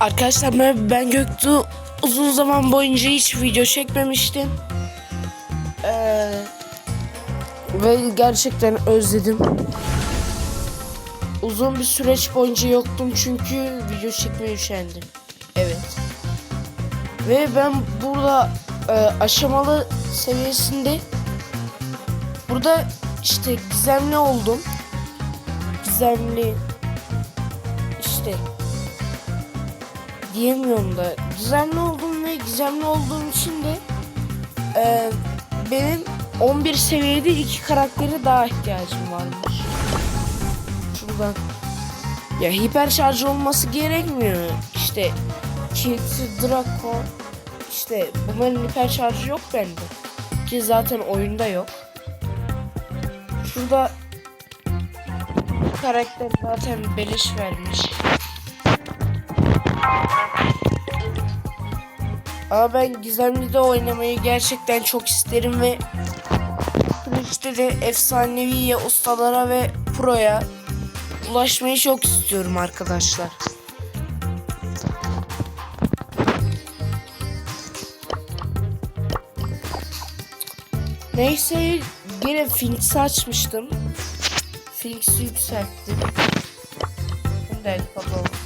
Arkadaşlar merhaba ben Göktuğ. Uzun zaman boyunca hiç video çekmemiştim. Ee, ve gerçekten özledim. Uzun bir süreç boyunca yoktum çünkü video çekmeye üşendim. Evet. Ve ben burada e, aşamalı seviyesinde burada işte gizemli oldum. Gizemli işte diyemiyorum da gizemli oldum ve gizemli olduğum için de e, benim 11 seviyede iki karakteri daha ihtiyacım varmış. Şuradan. Ya hiper şarj olması gerekmiyor. İşte Kilitli Draco işte bunların hiper şarjı yok bende. Ki zaten oyunda yok. Şurada karakter zaten beleş vermiş. Ama ben Gizemli'de oynamayı gerçekten çok isterim ve süreçte de efsaneviye, ustalara ve proya ulaşmayı çok istiyorum arkadaşlar. Neyse yine Finks'i açmıştım. Finks'i yükselttim. Bunu da.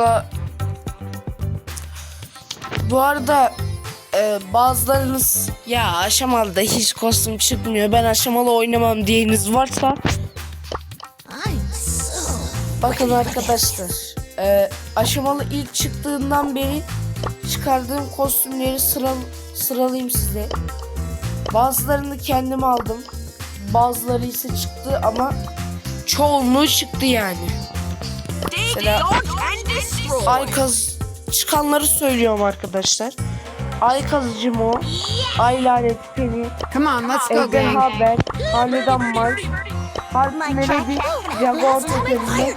Da bu arada e, bazılarınız ya aşamalıda hiç kostüm çıkmıyor ben aşamalı oynamam diyeniz varsa bakın arkadaşlar e, aşamalı ilk çıktığından beri çıkardığım kostümleri sıra, sıralayayım size. Bazılarını kendim aldım bazıları ise çıktı ama çoğunluğu çıktı yani Mesela Aykaz çıkanları söylüyorum arkadaşlar. Aykaz Cimo, Ay Lanet Seni, Come on, let's go, Evden gang. Haber, Hanedan Marş, Harp Melodi, Jaguar Tekerine,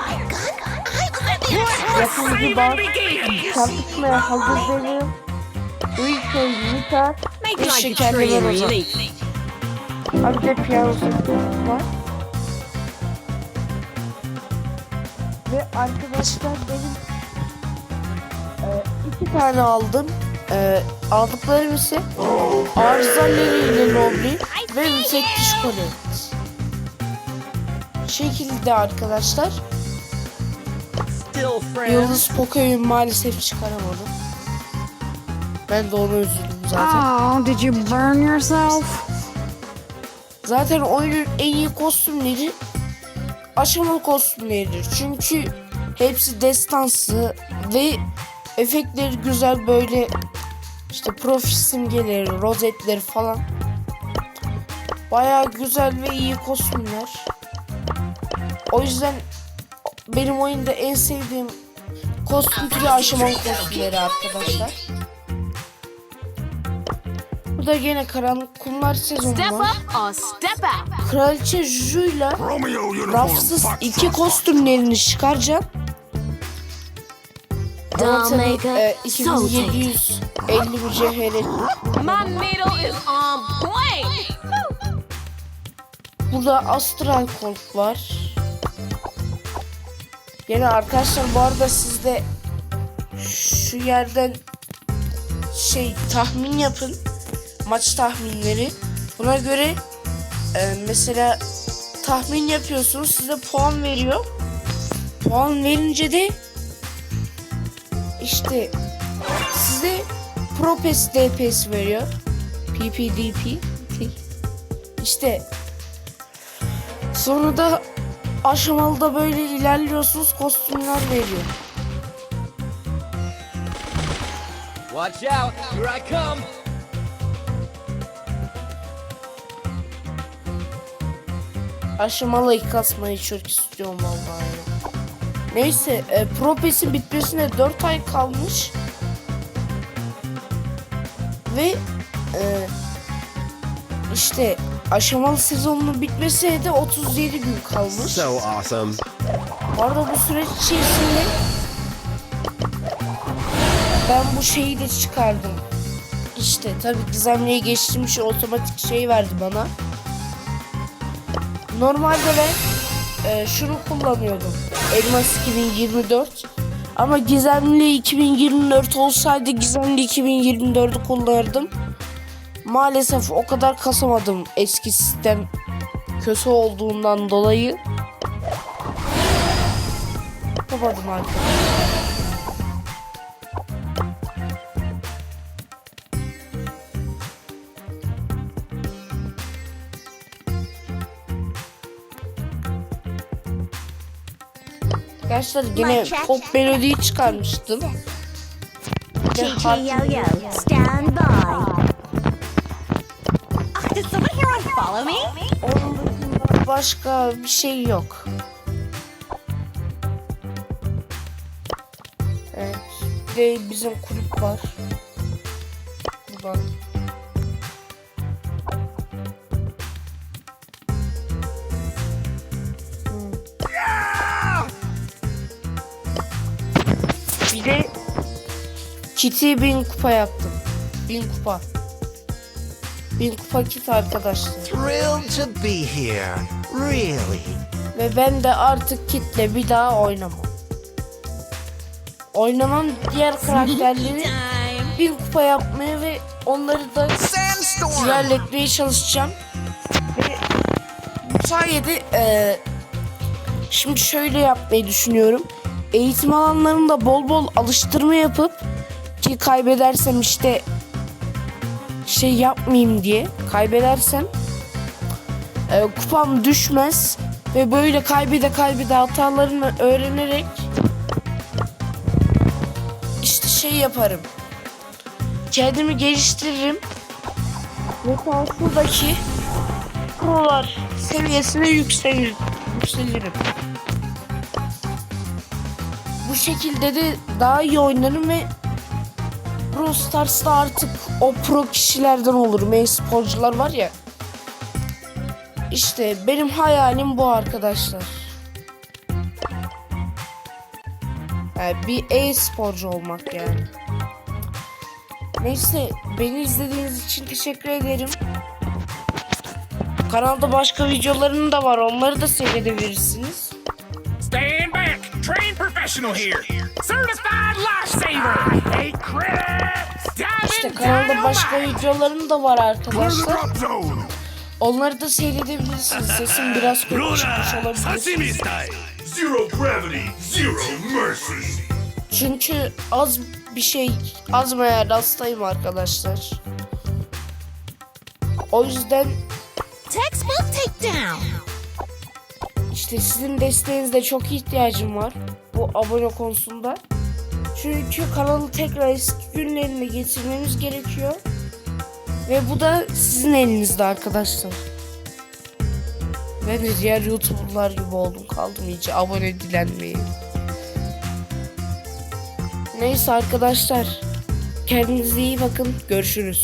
Yapımcı Bas, Çarpışmaya Hazır Devrim, Uyuköy Nita ve Şekerli Rozan. Abi de piyano sesi var. Ve arkadaşlar benim e, iki tane aldım. E, aldıklarım ise arızaları ile Nobly ve müfettiş Colette. Şekilde arkadaşlar. Yıldız Poke'yi maalesef çıkaramadım. Ben de ona üzüldüm zaten. Oh, did you burn yourself? Zaten oyunun en iyi kostümleri aşamalı kostümleridir. Çünkü hepsi destansı ve efektleri güzel böyle işte profil simgeleri, rozetleri falan. Bayağı güzel ve iyi kostümler. O yüzden benim oyunda en sevdiğim kostüm türü aşamalı kostümleri arkadaşlar. Bu da gene karanlık kumlar sezonu Step var. up or step out. Kraliçe Juju'yla rafsız iki Trot. kostümlerini çıkaracağım. Ama tabii e, Soul 2750 mücevheri. My needle is on point. Burada Astral Colt var. Yine arkadaşlar bu arada siz de şu yerden şey tahmin yapın. Maç tahminleri. Buna göre e, mesela tahmin yapıyorsunuz size puan veriyor. Puan verince de işte size Propes DPS veriyor. PPDP. İşte Sonra da aşamalıda böyle ilerliyorsunuz kostümler veriyor. Watch out, here I come. Aşamalı ilk kasmayı çok istiyorum vallahi. Neyse e, Propes'in bitmesine 4 ay kalmış. Ve e, işte aşamalı sezonunun bitmesine de 37 gün kalmış. So awesome. Bu arada bu süreç içerisinde ben bu şeyi de çıkardım. İşte tabii gizemliğe geçtiğim şey otomatik şey verdi bana. Normalde ben e, şunu kullanıyordum. Elmas 2024. Ama Gizemli 2024 olsaydı Gizemli 2024'ü kullanırdım. Maalesef o kadar kasamadım eski sistem kötü olduğundan dolayı. Kapadım arkadaşlar. Arkadaşlar yine pop melodiyi çıkarmıştım. Ve stand by. Ah, Did someone here unfollow me? Onun dışında başka bir şey yok. Evet. De bizim kulüp var. Buradan. De Kitty bin kupa yaptım. Bin kupa. Bin kupa kit arkadaşlar. Thrilled to be here. Really. Ve ben de artık kitle bir daha oynamam. Oynamam diğer karakterleri bir kupa yapmaya ve onları da ilerletmeye çalışacağım. Ve bu sayede e, şimdi şöyle yapmayı düşünüyorum. Eğitim alanlarında bol bol alıştırma yapıp ki kaybedersem işte şey yapmayayım diye kaybedersem e, kupam düşmez ve böyle kaybede kaybede hatalarımı öğrenerek işte şey yaparım. Kendimi geliştiririm. Mesela şuradaki prolar seviyesine yükselir, yükselirim. Bu şekilde de daha iyi oynarım ve Pro Stars'ta artık o pro kişilerden olurum. E-sporcular var ya. İşte benim hayalim bu arkadaşlar. Yani bir e-sporcu olmak yani. Neyse beni izlediğiniz için teşekkür ederim. Kanalda başka videolarım da var. Onları da seyredebilirsiniz. Professional here. Certified lifesaver. Hey. Dive İşte kanalda başka videolarım da var arkadaşlar. Onları da seyredebilirsiniz. Sesim biraz kötü çıkmış olabilir. style. Zero gravity, zero mercy. Çünkü az bir şey, az veya hastayım arkadaşlar. O yüzden Textbook takedown. İşte sizin desteğinize çok ihtiyacım var bu abone konusunda. Çünkü kanalı tekrar eski günlerine getirmemiz gerekiyor. Ve bu da sizin elinizde arkadaşlar. Ben de diğer youtuberlar gibi oldum kaldım iyice abone dilenmeyi. Neyse arkadaşlar. Kendinize iyi bakın. Görüşürüz.